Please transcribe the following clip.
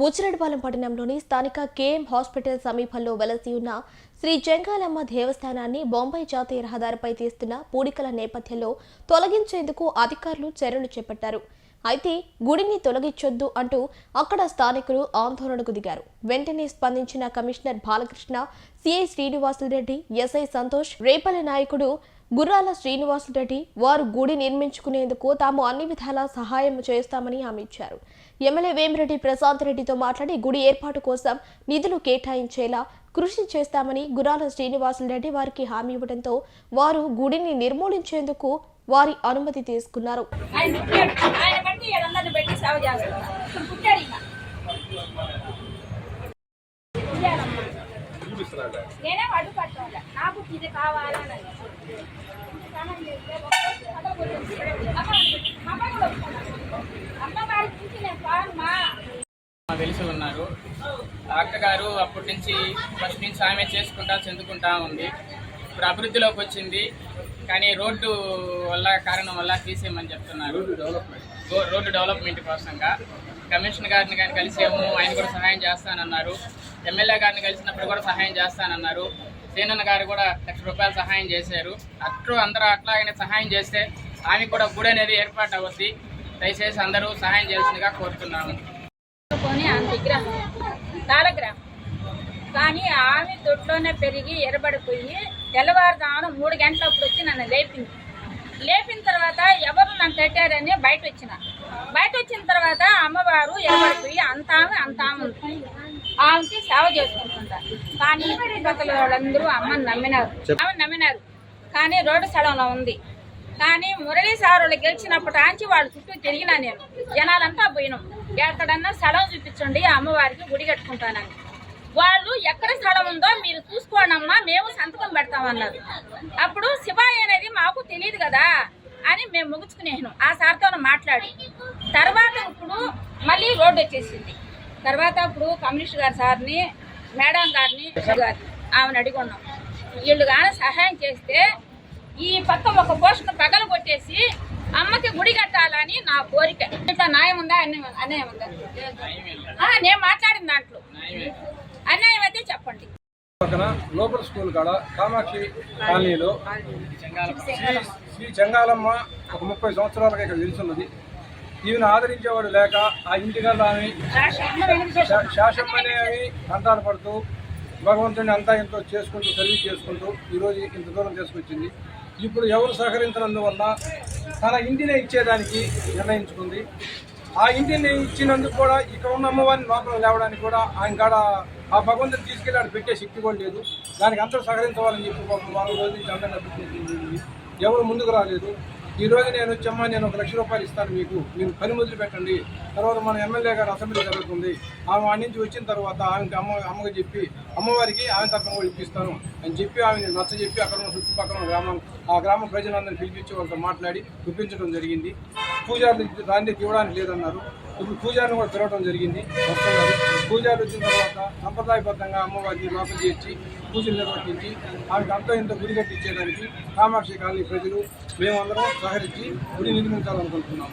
బూచిరెడ్డిపాలెం పట్టణంలోని స్థానిక KM hospital సమీపంలో వెలసి ఉన్న శ్రీ జంగాలమ్మ దేవస్థానాన్ని బొంబాయి జాతీయ రహదారిపై తీస్తున్న పూడికల నేపథ్యంలో తొలగించేందుకు అధికారులు చర్యలు చేపట్టారు. అయితే గుడిని తొలగించొద్దు అంటూ అక్కడ స్థానికులు ఆందోళనకు దిగారు. వెంటనే స్పందించిన commissioner Balakrishna CI Srinivasulareddy SI Santosh Repalli నాయకుడు గుర్రాల శ్రీనివాసులరెడ్డి వారు గుడి నిర్మించుకునేందుకు తాము అన్ని విధాల సహాయం చేస్తామని హామీ ఇచ్చారు. ఎమ్మెల్యే వేమిరెడ్డి ప్రశాంత్ రెడ్డితో మాట్లాడి గుడి ఏర్పాటు కోసం నిధులు కేటాయించేలా కృషి చేస్తామని గుర్రాల శ్రీనివాసులరెడ్డి వారికి హామీ ఇవ్వడంతో వారు గుడిని నిర్మూలించేందుకు వారి అనుమతి తీసుకున్నారు ఆయన పుట్టాడు ఆయన బట్టి ఏడన్నది పెట్టి సేవ చేస్తున్నా ఇప్పుడు పుట్టాడు ఈయన పుట్టాడమ్మా. నేనే అడ్డు నాకు ఇది కావాలని తెలిసి ఉన్నారు. డాక్టర్ గారు అప్పటి నుంచి ఫస్ట్ నుంచి ఆమె చేసుకుంటా చెందుకుంటా ఉంది. ఇప్పుడు అభివృద్ధిలోకి వచ్చింది. కానీ రోడ్డు వల్ల కారణం వల్ల తీసేయమని చెప్తున్నారు. రో- రోడ్డు డెవలప్మెంట్ కోసంగా. కమిషనర్ గారిని కానీ కలిసాము ఆయన కూడా సహాయం చేస్తానన్నారు. ఎమ్మెల్యే గారిని కలిసినప్పుడు కూడా సహాయం చేస్తానన్నారు. సేనన్న గారు కూడా లక్ష రూపాయలు సహాయం చేశారు. అట్లు అందరూ అట్లాగనే సహాయం చేస్తే ఆమె కూడా గుడి అనేది ఏర్పాటు అవుద్ది. దయచేసి అందరూ సహాయం చేయాల్సిందిగా కోరుతున్నాము. కొని కానీ ఆమె దొడ్లోనే పెరిగి ఎరబడిపోయి తెల్లవారుజామున మూడు గంటలప్పుడు వచ్చి నన్ను లేపింది. లేపిన తర్వాత ఎవరు నన్ను తట్టారని బయట వచ్చిన బయట వచ్చిన తర్వాత అమ్మవారు ఎరబడిపోయి అంత ఆమె ఆమెకి సేవ చేసుకుంటుంటారు కానీ చుట్టుపక్కల వాళ్ళందరూ అమ్మని నమ్మినారు. ఆమె నమ్మినారు. కానీ రోడ్డు స్థలంలో ఉంది. కానీ మురళీ సార్ వాళ్ళు గెలిచినప్పటి నుంచి వాళ్ళ చుట్టూ తిరిగినా నేను. జనాలంతా పోయినాం. ఎక్కడన్నా స్థలం చూపించండి ఆ అమ్మవారికి గుడి కట్టుకుంటానని. వాళ్ళు ఎక్కడ స్థలం ఉందో మీరు చూసుకోండమ్మా మేము సంతకం పెడతామన్నారు అప్పుడు శివాయి అనేది మాకు తెలియదు కదా అని మేము ముగించుకునేసాం ఆ సార్తో మాట్లాడి. తర్వాత ఇప్పుడు మళ్ళీ రోడ్డు వచ్చేసింది. తర్వాత ఇప్పుడు కమ్యూనిస్ట్ గారి సార్ని మేడం గారిని గారిని ఆమెను అడిగి ఉన్నాం వీళ్ళు కానీ సహాయం చేస్తే ఈ పక్క ఒక పోషణ పగలు కొట్టేసి అమ్మకి గుడి కట్టాలని నా కోరిక. ఇట్లా న్యాయం ఉందా? అన్యాయం ఉందా? ఆ, నేను మాట్లాడిన దాంట్లో. అన్యాయం అయితే చెప్పండి. పక్కన లోకల్ స్కూల్ కాడ కామాక్షి కాలనీలో శ్రీ శ్రీ చెంగాలమ్మ ఒక ముప్పై సంవత్సరాలుగా ఇక్కడ నిలుచున్నది. ఈమెను ఆదరించేవాడు లేక ఆ ఇంటికల్లా ఆమె శా- శాసమ్మనే కంటాలు పడుతూ భగవంతుని అంతా ఎంతో చేసుకుంటూ సర్వీస్ చేసుకుంటూ ఈరోజు ఇంత దూరం తీసుకొచ్చింది. ఇప్పుడు ఎవరు సహకరించినందువల్ల తన ఇంటినే ఇచ్చేదానికి నిర్ణయించుకుంది. ఆ ఇంటిని ఇచ్చినందుకు కూడా ఇక్కడ ఉన్న అమ్మవారిని లోపల లేవడానికి కూడా ఆయన కాడ ఆ భగవంతుని తీసుకెళ్ళి ఆడ పెట్టే శక్తి కూడా లేదు. దానికి అందరూ సహకరించవాలని చెప్పి పాపం రోజు నుంచి అందరినీ ఎవరు ముందుకు రాలేదు. ఈ రోజు నేను వచ్చమ్మా నేను ఒక లక్ష రూపాయలు ఇస్తాను మీకు. మీరు పని మొదలు పెట్టండి. తర్వాత మన ఎమ్మెల్యే గారు అసెంబ్లీ జరుగుతుంది. ఆమె వాడి నుంచి వచ్చిన తర్వాత ఆమెకి అమ్మ అమ్మకి చెప్పి అమ్మవారికి ఆమె తరఫున కూడా ఇప్పిస్తాను అని చెప్పి ఆమెను నచ్చ చెప్పి అక్కడ ఉన్న చుట్టుపక్కల ఉన్న గ్రామం ఆ గ్రామ ప్రజలందరినీ పిలిపించి వాళ్ళతో మాట్లాడి గుప్పించడం జరిగింది. పూజారులు దాన్ని ఇవ్వడానికి లేదన్నారు. ఇప్పుడు పూజారిని కూడా తిరగడం జరిగింది. వస్తున్నారు. పూజారి వచ్చిన తర్వాత సంప్రదాయబద్ధంగా అమ్మవారిని లోపల చేర్చి పూజలు నిర్వర్తించి ఆమెకు అంత ఇంత గుడి కట్టించేదానికి కామాక్షి కాలనీ ప్రజలు మేమందరం సహకరించి గుడి నిర్మించాలనుకుంటున్నాము